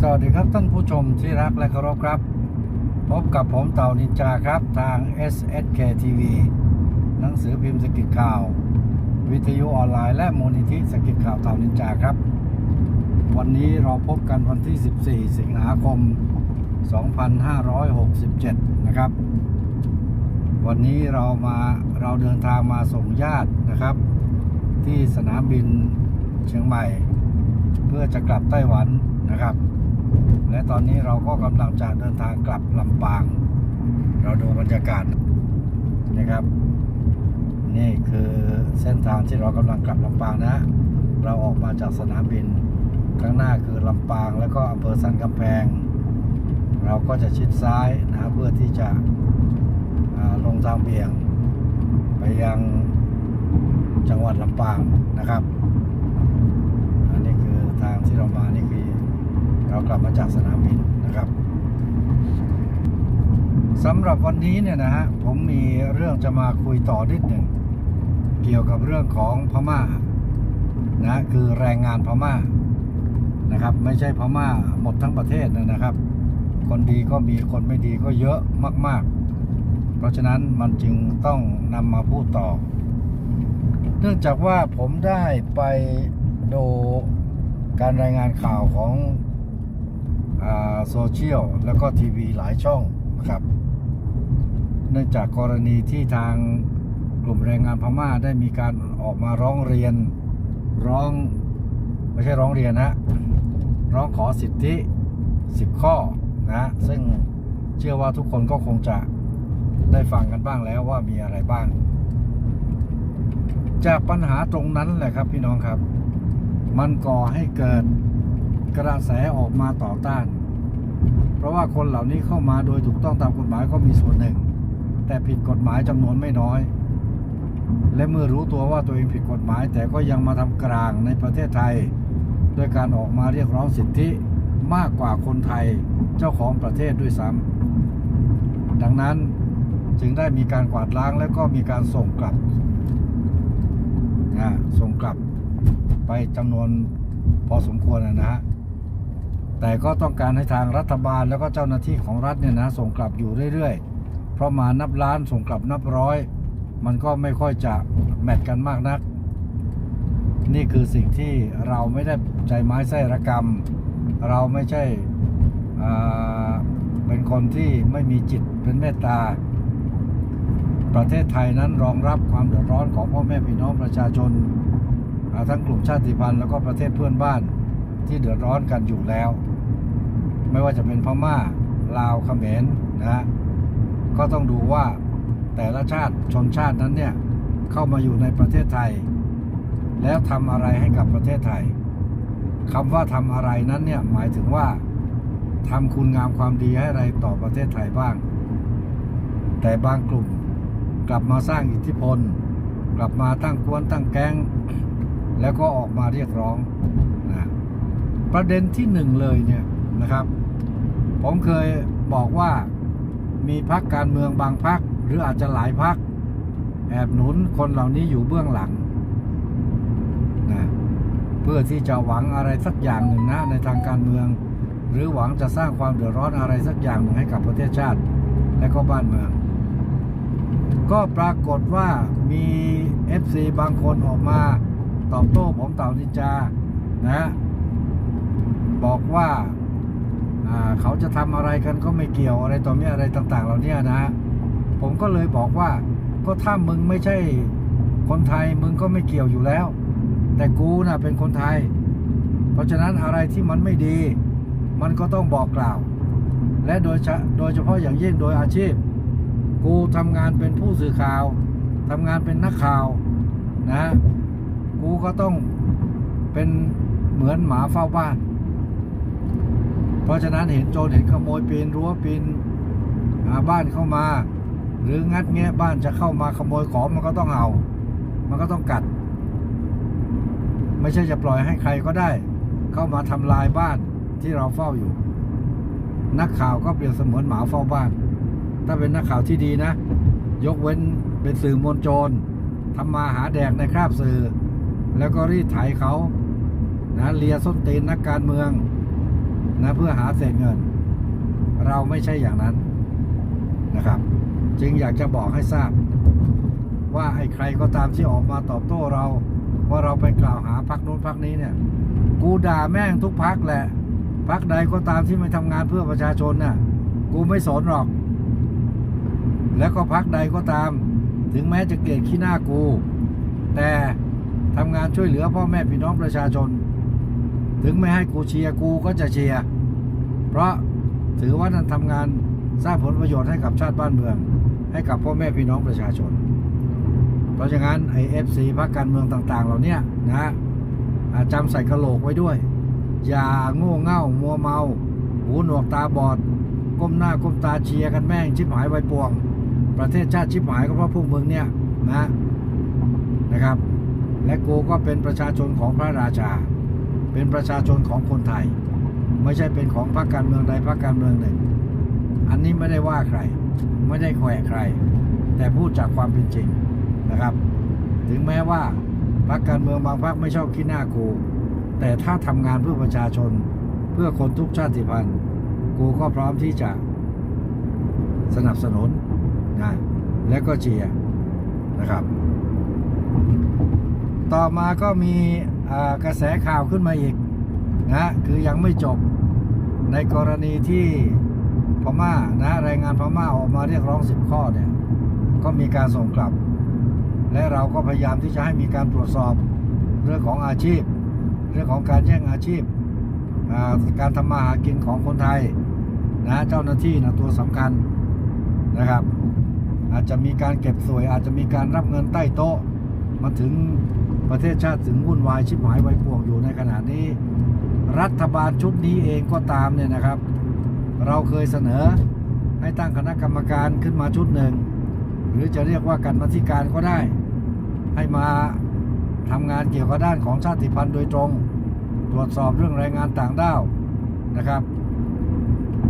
สวัสดีครับท่านผู้ชมที่รักและเคารพครับ พบกับผมเต่านินจาครับทาง SSK TV หนังสือพิมพ์สกิจข่าว วิทยุออนไลน์และมูลนิธิสกิจข่าวเต่านินจาครับ วันนี้เราพบกันวันที่ 14 สิงหาคม 2567 นะครับ วันนี้เรามาเราเดินทางมาส่งญาตินะครับ ที่สนามบินเชียงใหม่ เพื่อจะกลับไต้หวันนะครับ และตอนนี้เราก็กำลังจะเดินทางกลับลำปาง เราดูบรรยากาศนะครับ นี่คือเส้นทางที่เรากำลังกลับลำปางนะ เราออกมาจากสนามบิน ข้างหน้าคือลำปางแล้วก็อำเภอสันกำแพง เราก็จะชิดซ้ายนะเพื่อที่จะลงทางเบี่ยง ไปยังจังหวัดลำปางนะครับ อันนี้คือทางที่เรามานี่คือ เรากลับมาจากสนามบินนะครับสำหรับวันนี้เนี่ยนะฮะผมมีเรื่องจะมาคุยต่อนิดหนึ่งเกี่ยวกับเรื่องของพม่านะคือแรงงานพม่านะครับ ไม่ใช่พม่าหมดทั้งประเทศนะครับ คนดีก็มีคนไม่ดีก็เยอะมาก ๆ เพราะฉะนั้นมันจึงต้องนำมาพูดต่อ เนื่องจากว่าผมได้ไปดูการรายงานข่าวของ โซเชียลแล้วก็ทีวีหลายช่องนะครับ เนื่องจากกรณีที่ทางกลุ่มแรงงานพม่าได้มีการออกมาร้องเรียนร้องไม่ใช่ร้องเรียนนะร้องขอสิทธิ 10 ข้อนะซึ่งเชื่อว่าทุกคนก็คงจะได้ฟังกันบ้างแล้วว่ามีอะไรบ้าง จากปัญหาตรงนั้นแหละครับพี่น้องครับ มันก่อให้เกิด กระแสออกมาต่อต้าน เพราะว่าคนเหล่านี้เข้ามาโดยถูกต้องตามกฎหมายก็มีส่วนหนึ่ง แต่ผิดกฎหมายจำนวนไม่น้อย และเมื่อรู้ตัวว่าตัวเองผิดกฎหมาย แต่ก็ยังมาทำกลางในประเทศไทยด้วยการออกมาเรียกร้องสิทธิมากกว่าคนไทยเจ้าของประเทศด้วยซ้ำดังนั้นจึงได้มีการกวาดล้างและก็มีการส่งกลับนะส่งกลับไปจำนวนพอสมควรนะฮะ แต่ก็ต้องการให้ทางรัฐบาลแล้วก็เจ้าหน้าที่ของรัฐเนี่ยนะส่งกลับอยู่เรื่อยๆ เพราะมานับล้านส่งกลับนับร้อย มันก็ไม่ค่อยจะแมทกันมากนัก นี่คือสิ่งที่เราไม่ได้ใจไม้ไส้ระกรรม เราไม่ใช่เป็นคนที่ไม่มีจิตเป็นเมตตา ประเทศไทยนั้นรองรับความเดือดร้อนของพ่อแม่พี่น้องประชาชน ทั้งกลุ่มชาติพันธุ์แล้วก็ประเทศเพื่อนบ้าน ที่เดือดร้อนกันอยู่แล้ว ไม่ว่าจะเป็นพม่าลาวเขมรนะก็ต้องดูว่าแต่ละชาติชนชาตินั้นเนี่ยเข้ามาอยู่ในประเทศไทย แล้วทำอะไรให้กับประเทศไทยคำว่าทำอะไรนั้นเนี่ยหมายถึงว่าทำคุณงามความดีให้อะไรต่อประเทศไทยบ้าง แต่บางกลุ่มกลับมาสร้างอิทธิพล กลับมาตั้งกวนตั้งแก๊ง แล้วก็ออกมาเรียกร้อง ประเด็นที่หนึ่งเลยเนี่ยนะครับ ผมเคยบอกว่ามีพักการเมืองบางพักหรืออาจจะหลายพักแอบหนุนคนเหล่านี้อยู่เบื้องหลังนะเพื่อที่จะหวังอะไรสักอย่างหนึ่งนะในทางการเมือง หรือหวังจะสร้างความเดือดร้อนอะไรสักอย่างหนึ่งให้กับประเทศชาติและก็บ้านเมือง ก็ปรากฏว่ามี FC บางคนออกมาตอบโต้ผมเต่านินจานะ บอกว่าเขาจะทำอะไรกันก็ไม่เกี่ยวอะไรต่อมีอะไรต่าง ๆ เหล่านี้นะ ผมก็เลยบอกว่า ก็ถ้ามึงไม่ใช่คนไทยมึงก็ไม่เกี่ยวอยู่แล้ว แต่กูน่ะเป็นคนไทย เพราะฉะนั้นอะไรที่มันไม่ดี มันก็ต้องบอกกล่าว และโดยโดยเฉพาะอย่างยิ่งโดยอาชีพ กูทำงานเป็นผู้สื่อข่าวทำงานเป็นนักข่าวนะ กูก็ต้องเป็นเหมือนหมาเฝ้าบ้าน เพราะฉะนั้นเห็นโจรเห็นขโมยปีนรั้วปีนบ้านเข้ามา หรืองัดแงะบ้านจะเข้ามาขโมยของมันก็ต้องเอา มันก็ต้องกัด ไม่ใช่จะปล่อยให้ใครก็ได้ เข้ามาทำลายบ้านที่เราเฝ้าอยู่ นักข่าวก็เปรียบเสมือนหมาเฝ้าบ้าน ถ้าเป็นนักข่าวที่ดีนะ ยกเว้นเป็นสื่อมวลชนทำมาหาแดกในคราบสื่อ แล้วก็รีดไถเขานะเลียส้นตีนนักการเมือง นะเพื่อหาเศษเงิน เราไม่ใช่อย่างนั้นนะครับ จึงอยากจะบอกให้ทราบ ว่าไอ้ใครก็ตามที่ออกมาตอบโต้เรา ว่าเราไปกล่าวหาพักนู้นพักนี้เนี่ย กูด่าแม่งทุกพักแหละพักใดก็ตามที่ไม่ทำงานเพื่อประชาชนน่ะ กูไม่สนหรอก แล้วก็พักใดก็ตาม ถึงแม้จะเกลียดขี้หน้ากู แต่ทำงานช่วยเหลือพ่อแม่พี่น้องประชาชน ถึงไม่ให้กูเชียร์กูก็จะเชียร์เพราะถือว่านั่นทำงานสร้างผลประโยชน์ให้กับชาติบ้านเมือง ให้กับพ่อแม่พี่น้องประชาชน เพราะฉะนั้นไอเอฟซีพรรคการเมืองต่าง ๆ เหล่าเนี้ยนะจำใส่กระโหลกไว้ด้วย อย่าโง่เง่ามัวเมา หูหนวกตาบอด ก้มหน้าก้มตาเชียร์กันแม่งชิบหายไวป่วง ประเทศชาติชิบหายก็เพราะพวกมึงเนี่ยนะนะครับ และกูก็เป็นประชาชนของพระราชา เป็นประชาชนของคนไทย ไม่ใช่เป็นของพรรคการเมืองใดพรรคการเมืองหนึ่ง อันนี้ไม่ได้ว่าใคร ไม่ได้แขวะใคร แต่พูดจากความเป็นจริงนะครับ ถึงแม้ว่าพรรคการเมืองบางพรรคไม่ชอบขี้หน้ากู แต่ถ้าทำงานเพื่อประชาชนเพื่อคนทุกชาติพันธุ์ กูก็พร้อมที่จะสนับสนุนนะและก็เชียร์นะครับ ต่อมาก็มี กระแสข่าวขึ้นมาอีกนะคือยังไม่จบในกรณีที่พม่านะแรงงานพม่าออกมาเรียกร้อง 10 ข้อเนี่ยก็มีการส่งกลับ และเราก็พยายามที่จะให้มีการตรวจสอบเรื่องของอาชีพ เรื่องของการแย่งอาชีพอ่าการทำมาหากินของคนไทยนะเจ้าหน้าที่นะตัวสำคัญนะครับ อาจจะมีการเก็บสวยอาจจะมีการรับเงินใต้โต๊ะ มาถึงประเทศชาติถึงวุ่นวายชิบหายไวป่วงอยู่ในขณะนี้ รัฐบาลชุดนี้เองก็ตามเนี่ยนะครับ เราเคยเสนอให้ตั้งคณะกรรมการขึ้นมาชุดหนึ่ง หรือจะเรียกว่าการมาธิการก็ได้ ให้มาทำงานเกี่ยวกับด้านของชาติพันธุ์โดยตรง ตรวจสอบเรื่องแรงงานต่างด้าวนะครับ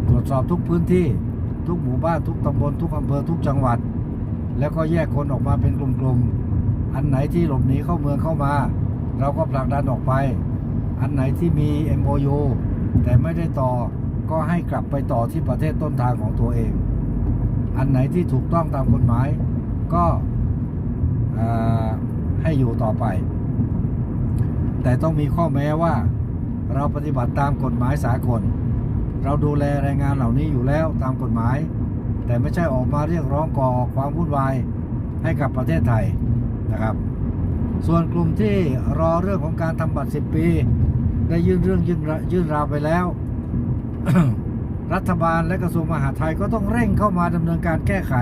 ตรวจสอบทุกพื้นที่ทุกหมู่บ้านทุกตำบลทุกอำเภอทุกจังหวัด แล้วก็แยกคนออกมาเป็นกลุ่มๆ อันไหนที่หลบหนีเข้าเมืองเข้ามา เราก็ผลักดันออกไป อันไหนที่มี MOU แต่ไม่ได้ต่อก็ให้กลับไปต่อที่ประเทศต้นทางของตัวเอง อันไหนที่ถูกต้องตามกฎหมาย ก็ให้อยู่ต่อไป แต่ต้องมีข้อแม้ว่าเราปฏิบัติตามกฎหมายสากล เราดูแลแรงงานเหล่านี้อยู่แล้วตามกฎหมาย แต่ไม่ใช่ออกมาเรียกร้องก่อความวุ่นวายให้กับประเทศไทย นะครับ ส่วนกลุ่มที่รอเรื่องของการทำบัตร 10 ปี ได้ยื่นเรื่องยื่นระยื่นราวไปแล้ว รัฐบาลและกระทรวงมหาดไทยก็ต้องเร่งเข้ามาดำเนินการแก้ไข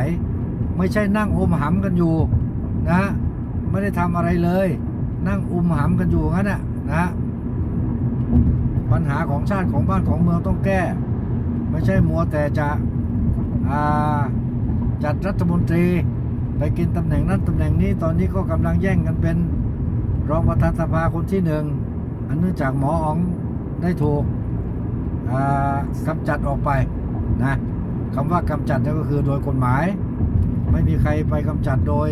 ไม่ใช่นั่งอมหำกันอยู่นะไม่ได้ทำอะไรเลย นั่งอมหำกันอยู่งั้นน่ะนะปัญหาของชาติของบ้านของเมืองต้องแก้ ไม่ใช่มัวแต่จะจัดรัฐมนตรี กินตำแหน่งนั้นตำแหน่งนี้ตอนนี้ก็กำลังแย่งกันเป็นรองประธานสภาคนที่หนึ่งอันเนื่องจากหมออ๋องได้ถูกกำจัดออกไปนะคำว่ากำจัดนั่นก็คือโดยกฎหมาย ไม่มีใครไปกำจัดโดย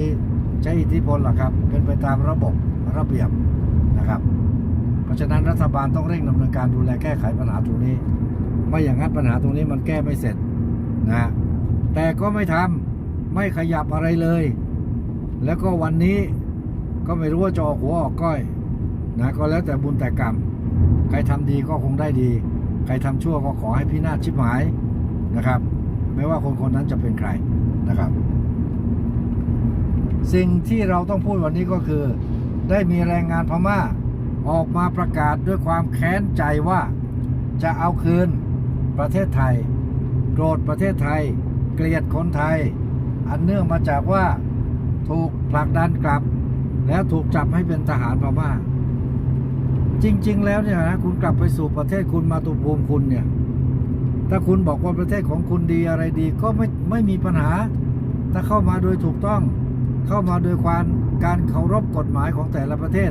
ใช้อิทธิพลหรอกครับ เป็นไปตามระบบระเบียบนะครับ เพราะฉะนั้นรัฐบาลต้องเร่งดำเนินการดูแลแก้ไขปัญหาตรงนี้ ไม่อย่างนั้นปัญหาตรงนี้มันแก้ไม่เสร็จนะแต่ก็ไม่ทำ ไม่ขยับอะไรเลย แล้วก็วันนี้ก็ไม่รู้ว่าจะออกหัวออกก้อยนะก็แล้วแต่บุญแต่กรรม ใครทำดีก็คงได้ดี ใครทำชั่วก็ขอให้พินาชิบหายนะครับ ไม่ว่าคนคนนั้นจะเป็นใครนะครับ สิ่งที่เราต้องพูดวันนี้ก็คือ ได้มีแรงงานพม่าออกมาประกาศด้วยความแค้นใจว่าจะเอาคืนประเทศไทย โกรธประเทศไทย เกลียดคนไทย อันเนื่องมาจากว่าถูกผลักดันกลับ แล้วถูกจับให้เป็นทหารพม่า จริง ๆ แล้วเนี่ยนะคุณกลับไปสู่ประเทศคุณมาตุภูมิคุณเนี่ย ถ้าคุณบอกว่าประเทศของคุณดีอะไรดี ก็ไม่ไม่มีปัญหา ถ้าเข้ามาโดยถูกต้อง เข้ามาโดยความการเคารพกฎหมายของแต่ละประเทศ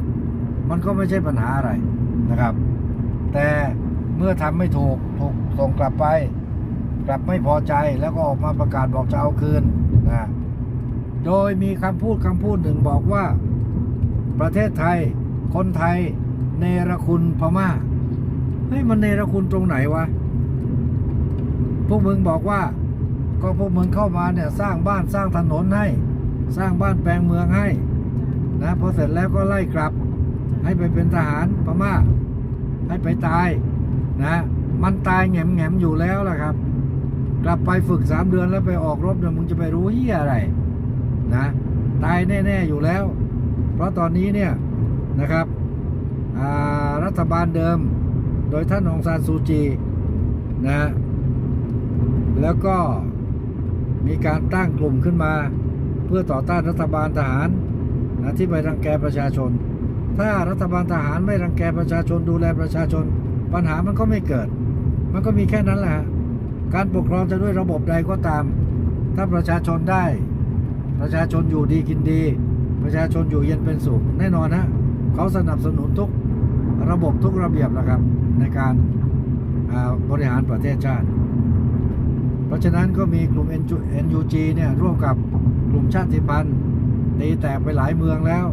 มันก็ไม่ใช่ปัญหาอะไรนะครับ แต่เมื่อทำไม่ถูกถูกส่งกลับไป กลับไม่พอใจแล้วก็ออกมาประกาศบอกจะเอาคืน โดยมีคำพูดคำพูดหนึ่งบอกว่า ประเทศไทย คนไทย เนรคุณพม่าเฮ้ยมันเนรคุณตรงไหนวะ พวกมึงบอกว่า ก็พวกมึงเข้ามาเนี่ยสร้างบ้านสร้างถนนให้ สร้างบ้านแปลงเมืองให้ นะพอเสร็จแล้วก็ไล่กลับ ให้ไปเป็นทหารพม่า ให้ไปตายนะ มันตายแง่มแง่มอยู่แล้วล่ะครับ กลับไปฝึกสามเดือนแล้วไปออกรบเนี่ยมึงจะไปรู้เฮียอะไรนะตายแน่ ๆ อยู่แล้ว เพราะตอนนี้เนี่ยนะครับรัฐบาลเดิม โดยท่านองซานซูจีนะแล้วก็มีการตั้งกลุ่มขึ้นมา เพื่อต่อต้านรัฐบาลทหารนะที่ไปรังแกประชาชน ถ้ารัฐบาลทหารไม่รังแกประชาชนดูแลประชาชน ปัญหามันก็ไม่เกิด มันก็มีแค่นั้นแหละ การปกครองจะด้วยระบบใดก็ตาม ถ้าประชาชนได้ ประชาชนอยู่ดีกินดี ประชาชนอยู่เย็นเป็นสุขแน่นอนนะเขาสนับสนุนทุกระบบทุกระเบียบนะครับ ในการาบริหารประเทศชาติ เพราะฉะนั้นก็มีกลุ่ม NUG เนี่ยร่วมกับกลุ่มชาติพันธุ์ตีแตกไปหลายเมืองแล้ว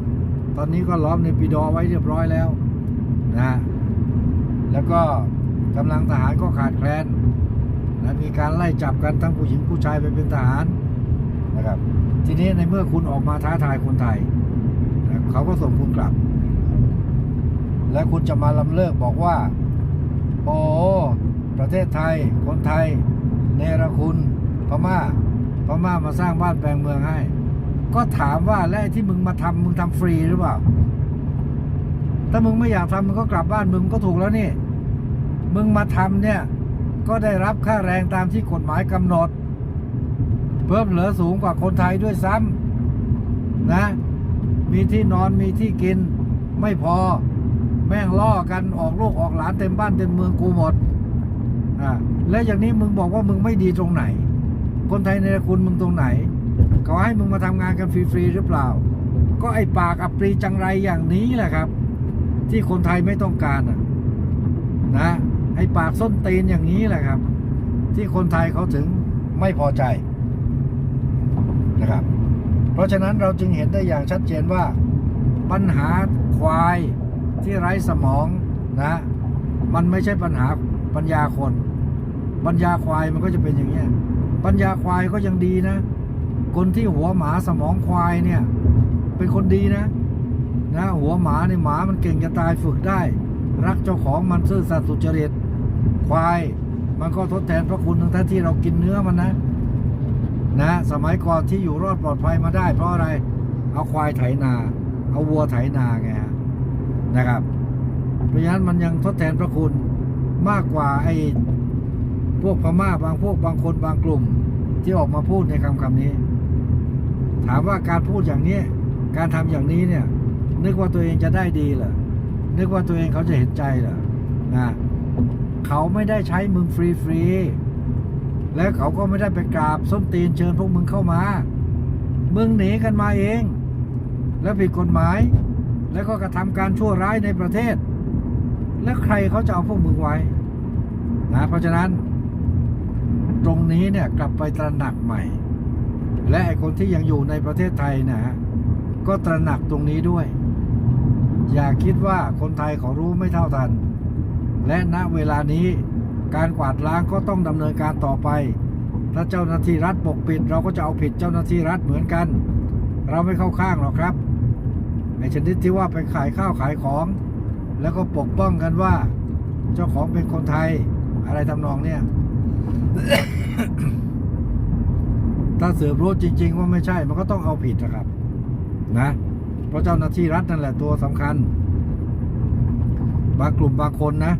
ตอนนี้ก็ล้อมในปีดอไว้เรียบร้อยแล้วนะแล้วก็กำลังทหารก็ขาดแคลน นะมีการไล่จับกันทั้งผู้หญิงผู้ชายไปเป็นทหารนะครับ ทีนี้ในเมื่อคุณออกมาท้าทายคนไทยนะเขาก็ส่งคุณกลับ และคุณจะมาลำเลิกบอกว่า โอ้ประเทศไทย คนไทย เนรคุณพม่าพม่ามาสร้างบ้านแปลงเมืองให้ ก็ถามว่าแล้วไอ้ที่มึงมาทำมึงทำฟรีหรือเปล่า ถ้ามึงไม่อยากทำมึงก็กลับบ้านมึงก็ถูกแล้วนี่ มึงมาทำเนี่ย ก็ได้รับค่าแรงตามที่กฎหมายกำหนด เพิ่มเหลือสูงกว่าคนไทยด้วยซ้ำนะ มีที่นอนมีที่กินไม่พอ แม่งล่อกันออกลูกออกหลานเต็มบ้านเต็มเมืองกูหมดอ่าแล้วอย่างนี้มึงบอกว่ามึงไม่ดีตรงไหน คนไทยในคุณมึงตรงไหนเขาให้มึงมาทำงานกันฟรีๆหรือเปล่า ก็ไอ้ปากอับปรีจังไรอย่างนี้แหละครับ ที่คนไทยไม่ต้องการอะนะ ไอ้ปากส้นตีนอย่างนี้แหละครับ ที่คนไทยเขาถึงไม่พอใจนะครับ เพราะฉะนั้นเราจึงเห็นได้อย่างชัดเจนว่า ปัญหาควายที่ไร้สมองนะ มันไม่ใช่ปัญหาปัญญาคนปัญญาควายมันก็จะเป็นอย่างเงี้ปัญญาควายก็ยังดีนะ คนที่หัวหมาสมองควายเนี่ย เป็นคนดีนะ นะ หัวหมาเนี่ยหมามันเก่งจะตายฝึกได้ รักเจ้าของมันซื่อสัตย์สุจริต ควาย มันก็ทดแทนพระคุณทั้งท่ที่เรากินเนื้อมันนะ นะ สมัยก่อนที่อยู่รอดปลอดภัยมาได้ เพราะอะไร เอาควายไถนา เอาวัวไถนาไงนะครับ เพราะฉะนั้นมันยังทดแทนพระคุณมากกว่าไอ้พวกพม่าบางพวกบางคนบางกลุ่ม ที่ออกมาพูดในคำคำนี้ ถามว่าการพูดอย่างนี้ การทำอย่างนี้เนี่ย นึกว่าตัวเองจะได้ดีเหรอนึกว่าตัวเองเขาจะเห็นใจเหรอนะ เขาไม่ได้ใช้มึงฟรีฟรีๆและเขาก็ไม่ได้ไปกราบส้นตีนเชิญพวกมึงเข้ามา มึงหนีกันมาเอง แล้วผิดกฎหมาย แล้วก็กระทำการชั่วร้ายในประเทศ แล้วใครเขาจะเอาพวกมึงไว้นะเพราะฉะนั้น ตรงนี้เนี่ยกลับไปตระหนักใหม่ และไอคนที่ยังอยู่ในประเทศไทยนะฮะก็ตระหนักตรงนี้ด้วย อย่าคิดว่าคนไทยเขารู้ไม่เท่าทัน และณเวลานี้การกวาดล้างก็ต้องดำเนินการต่อไป ถ้าเจ้าหน้าที่รัฐปกปิด เราก็จะเอาผิดเจ้าหน้าที่รัฐเหมือนกัน เราไม่เข้าข้างหรอกครับในชนิดที่ว่าไปขายข้าวขายของ แล้วก็ปกป้องกันว่า เจ้าของเป็นคนไทยอะไรทำนองเนี่ย ถ้าเสืบรู้จริง ๆ ว่าไม่ใช่ มันก็ต้องเอาผิดนะครับ นะ เพราะเจ้าหน้าที่รัฐนั่นแหละตัวสำคัญ บางกลุ่มบางคนนะ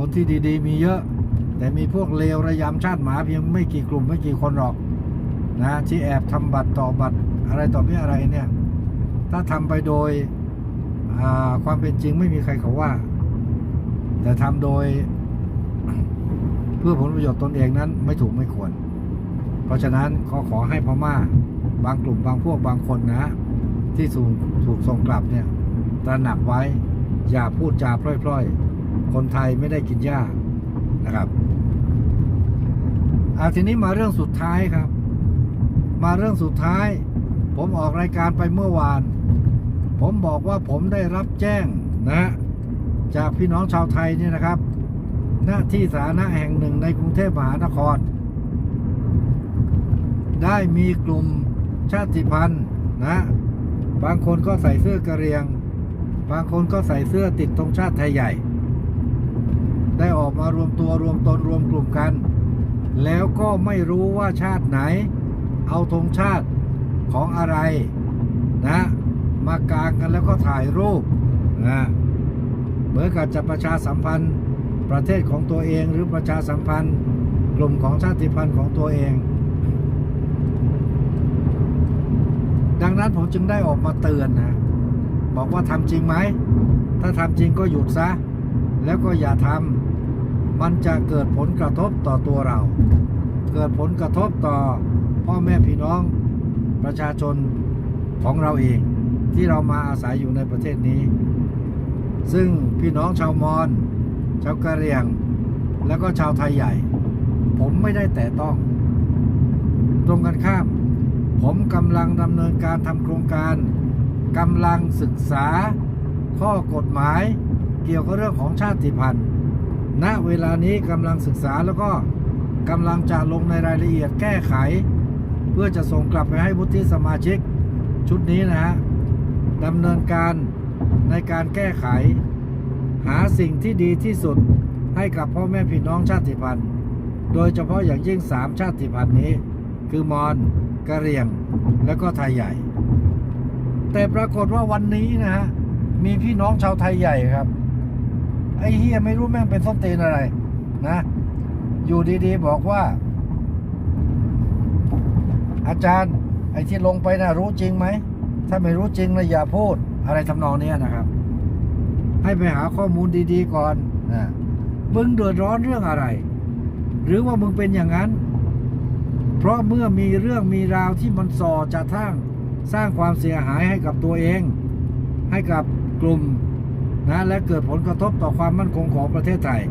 คนที่ดีๆ มีเยอะ แต่มีพวกเลวระยำชาติหมาเพียงไม่กี่กลุ่มไม่กี่คนหรอกนะที่แอบทำบัตรต่อบัตรอะไรต่อไม่อะไรเนี่ย ถ้าทำไปโดยความเป็นจริงไม่มีใครเขาว่า แต่ทำโดย เพื่อผลประโยชน์ตนเองนั้นไม่ถูกไม่ควร เพราะฉะนั้นก็ขอให้พม่าบางกลุ่มบางพวกบางคนนะ ที่ถูกถูกส่งกลับเนี่ยตระหนักไว้อย่าพูดจาพล่อยๆ คนไทยไม่ได้กินหญ้านะครับอาทีนี้มาเรื่องสุดท้ายครับ มาเรื่องสุดท้าย ผมออกรายการไปเมื่อวาน ผมบอกว่าผมได้รับแจ้งนะ จากพี่น้องชาวไทยเนี่ยนะครับณที่สาธารณะแห่งหนึ่งในกรุงเทพมหานคร ได้มีกลุ่มชาติพันธุ์นะ บางคนก็ใส่เสื้อกระเหรียง บางคนก็ใส่เสื้อติดธงชาติไทยใหญ่ ได้ออกมารวมตัวรวมตนรวมกลุ่มกัน แล้วก็ไม่รู้ว่าชาติไหน เอาธงชาติของอะไรนะ มากางกันแล้วก็ถ่ายรูปนะเหมือนกับจะประชาสัมพันธ์ประเทศของตัวเองหรือประชาสัมพันธ์กลุ่มของชาติพันธุ์ของตัวเอง ดังนั้นผมจึงได้ออกมาเตือนนะ บอกว่าทำจริงไหม ถ้าทำจริงก็หยุดซะ แล้วก็อย่าทำ มันจะเกิดผลกระทบต่อตัวเรา เกิดผลกระทบต่อพ่อแม่พี่น้องประชาชนของเราเอง ที่เรามาอาศัยอยู่ในประเทศนี้ ซึ่งพี่น้องชาวมอญชาวกะเหรี่ยง แล้วก็ชาวไทยใหญ่ ผมไม่ได้แต่ต้อง ตรงกันข้าม ผมกำลังดำเนินการทำโครงการกำลังศึกษาข้อกฎหมายเกี่ยวกับเรื่องของชาติพันธุ์ ณเวลานี้กำลังศึกษาแล้วก็กำลังจะลงในรายละเอียดแก้ไข เพื่อจะส่งกลับไปให้วุฒิสมาชิก ชุดนี้นะฮะดำเนินการในการแก้ไข หาสิ่งที่ดีที่สุดให้กับพ่อแม่พี่น้องชาติพันธุ์ โดยเฉพาะอย่างยิ่งสามชาติพันธุ์นี้ คือมอญกะเหรี่ยง แล้วก็ไทยใหญ่ แต่ปรากฏว่าวันนี้นะฮะมีพี่น้องชาวไทยใหญ่ครับ ไอ้เฮียไม่รู้แม่งเป็นส้นตีนอะไร นะ อยู่ดีๆบอกว่า อาจารย์ ไอ้ที่ลงไปนะรู้จริงไหม ถ้าไม่รู้จริงนะอย่าพูด อะไรทำนองนี้นะครับ ให้ไปหาข้อมูลดีๆก่อนนะมึงเดือดร้อนเรื่องอะไร หรือว่ามึงเป็นอย่างนั้น เพราะเมื่อมีเรื่องมีราวที่มันส่อจะทั้งสร้างความเสียหายให้กับตัวเอง ให้กับกลุ่ม นะและเกิดผลกระทบต่อความมั่นคงของประเทศไทย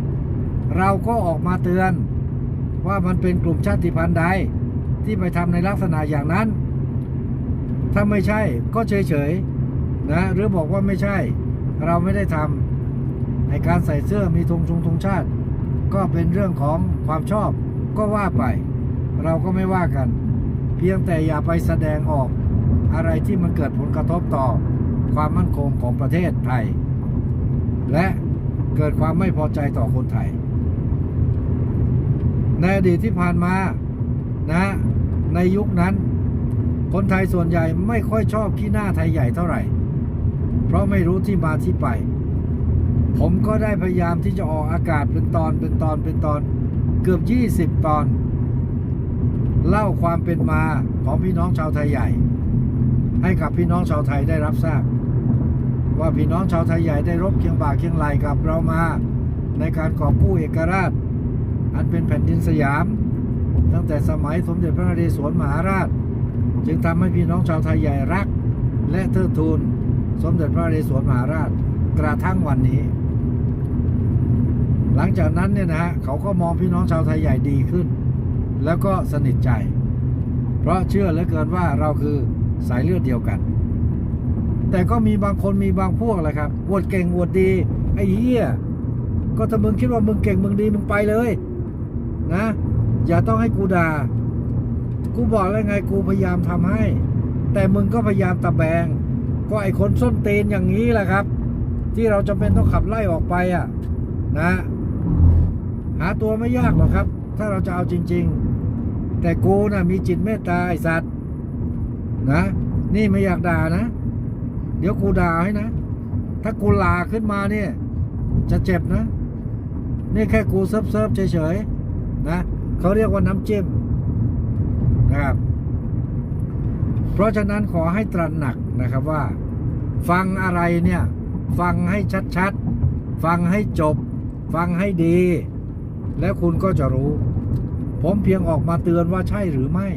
เราก็ออกมาเตือนว่ามันเป็นกลุ่มชาติพันธุ์ใดที่ไปทำในลักษณะอย่างนั้น ถ้าไม่ใช่ก็เฉยๆนะหรือบอกว่าไม่ใช่ เราไม่ได้ทำในการใส่เสื้อมีธงชงธงชาติ ก็เป็นเรื่องของความชอบก็ว่าไป เราก็ไม่ว่ากัน เพียงแต่อย่าไปแสดงออกอะไรที่มันเกิดผลกระทบต่อความมั่นคงของประเทศไทย และเกิดความไม่พอใจต่อคนไทย ในอดีตที่ผ่านมานะในยุคนั้น คนไทยส่วนใหญ่ไม่ค่อยชอบขี้หน้าไทยใหญ่เท่าไหร่ เพราะไม่รู้ที่มาที่ไป ผมก็ได้พยายามที่จะออกอากาศเป็นตอนเป็นตอนเป็นตอนเกือบ 20 ตอน เล่าความเป็นมาของพี่น้องชาวไทยใหญ่ ให้กับพี่น้องชาวไทยได้รับทราบ ว่าพี่น้องชาวไทยใหญ่ได้รบเคียงบ่าเคียงไหลกับเรามา ในการกอบกู้เอกราช อันเป็นแผ่นดินสยาม ตั้งแต่สมัยสมเด็จพระนเรศวรมหาราช จึงทำให้พี่น้องชาวไทยใหญ่รัก และเทิดทูนสมเด็จพระนเรศวรมหาราชกระทั่งวันนี้ หลังจากนั้นเนี่ยนะฮะเขาก็มองพี่น้องชาวไทยใหญ่ดีขึ้น แล้วก็สนิทใจ เพราะเชื่อเหลือเกินว่าเราคือสายเลือดเดียวกัน แต่ก็มีบางคนมีบางพวกแหละครับอวดเก่งอวดดีไอ้เหี้ยก็ถ้ามึงคิดว่ามึงเก่งมึงดีมึงไปเลย นะ อย่าต้องให้กูด่า กูบอกแล้วไงกูพยายามทำให้ แต่มึงก็พยายามตะแบง ก็ไอ้คนส้นเตนอย่างนี้แหละครับ ที่เราจำเป็นต้องขับไล่ออกไปอะ นะ หาตัวไม่ยากหรอกครับ ถ้าเราจะเอาจริง ๆ แต่กูนะ่ะมีจิตเมตตาไอ้สัตว์นะ นี่ไม่อยากด่านะ เดี๋ยวกูด่าให้นะ ถ้ากูลาขึ้นมาเนี่ย จะเจ็บนะ นี่แค่กูเซิฟเซิฟเฉยๆนะเขาเรียกว่าน้ำจิ้มนะครับ เพราะฉะนั้นขอให้ตระหนักนะครับว่า ฟังอะไรเนี่ย ฟังให้ชัดๆ ฟังให้จบ ฟังให้ดี แล้วคุณก็จะรู้ ผมเพียงออกมาเตือนว่าใช่หรือไม่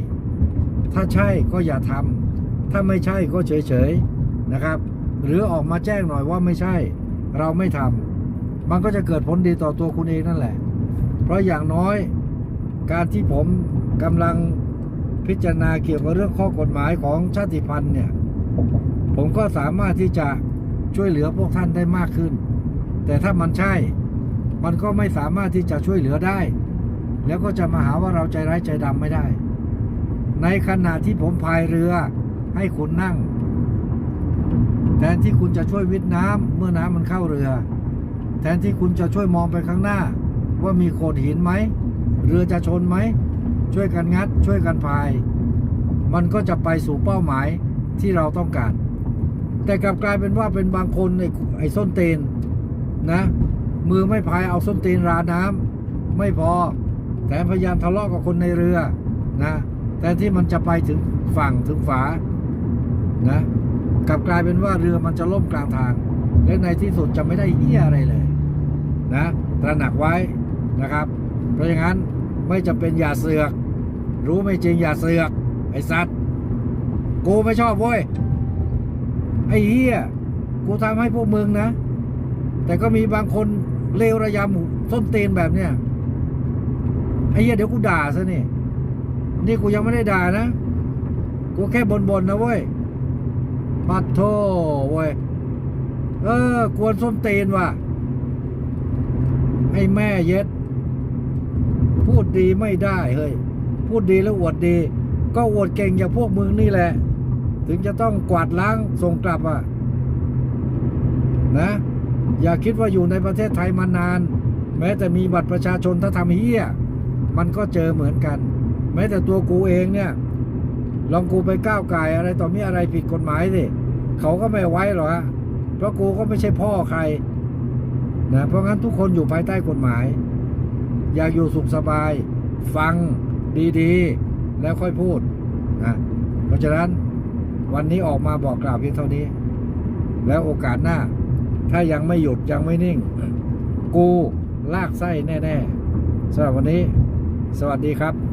ถ้าใช่ก็อย่าทำถ้าไม่ใช่ก็เฉยๆ นะครับ หรือออกมาแจ้งหน่อยว่าไม่ใช่เราไม่ทำมันก็จะเกิดผลดีต่อตัวคุณเองนั่นแหละ เพราะอย่างน้อยการที่ผมกำลังพิจารณาเกี่ยวกับเรื่องข้อกฎหมายของชาติพันธุ์เนี่ย ผมก็สามารถที่จะช่วยเหลือพวกท่านได้มากขึ้น แต่ถ้ามันใช่ มันก็ไม่สามารถที่จะช่วยเหลือได้ แล้วก็จะมาหาว่าเราใจร้ายใจดำไม่ได้ ในขณะที่ผมพายเรือให้คุณนั่ง แทนที่คุณจะช่วยวิทย์น้ำเมื่อน้ำมันเข้าเรือ แทนที่คุณจะช่วยมองไปข้างหน้า ว่ามีโขดหินไหมเรือจะชนไหม ช่วยกันงัด ช่วยกันพาย มันก็จะไปสู่เป้าหมายที่เราต้องการ แต่กลับกลายเป็นว่าเป็นบางคนไอ้ไอ้ส้นเตนนะ มือไม่พายเอาส้นเตนราน้ำไม่พอแต่พยายามทะเลาะกับคนในเรือนะแต่ที่มันจะไปถึงฝั่งถึงฝานะ กลับกลายเป็นว่าเรือมันจะล่มกลางทาง และในที่สุดจะไม่ได้เหี้ยอะไรเลยนะตระหนักไว้นะครับ เพราะอย่างนั้นไม่จะเป็นอย่าเสือก รู้ไม่จริงอย่าเสือก ไอ้สัตว์กูไม่ชอบเว้ยไอ้เหี้ยกูทำให้พวกมึงนะ แต่ก็มีบางคนเลวระยำส้นเตนแบบเนี้ยไอ้เหี้ยเดี๋ยวกูด่าซะนี่นี่กูยังไม่ได้ด่านะ กูแค่บ่นๆนะเว้ย ปัดโทเว้ย เออ กวนส้นเตนว่ะ ไอ้แม่เย็ด พูดดีไม่ได้เฮ้ย พูดดีแล้วอวดดี ก็อวดเก่งอย่างพวกมึงนี่แหละ ถึงจะต้องกวาดล้างส่งกลับอะ นะ อย่าคิดว่าอยู่ในประเทศไทยมานาน แม้แต่มีบัตรประชาชนถ้าทำเฮี้ย มันก็เจอเหมือนกัน แม้แต่ตัวกูเองเนี่ยลองกูไปก้าวไก่อะไรต่อมีอะไรผิดกฎหมายสิ เขาก็ไม่ไว้หรอกฮะเพราะกูก็ไม่ใช่พ่อใครนะเพราะงั้นทุกคนอยู่ภายใต้กฎหมาย อยากอยู่สุขสบาย ฟังดีๆ แล้วค่อยพูดนะเพราะฉะนั้นวันนี้ออกมาบอกกล่าวเพียงเท่านี้ แล้วโอกาสหน้า ถ้ายังไม่หยุดยังไม่นิ่ง กูลากไส้แน่ ๆสำหรับวันนี้ สวัสดีครับ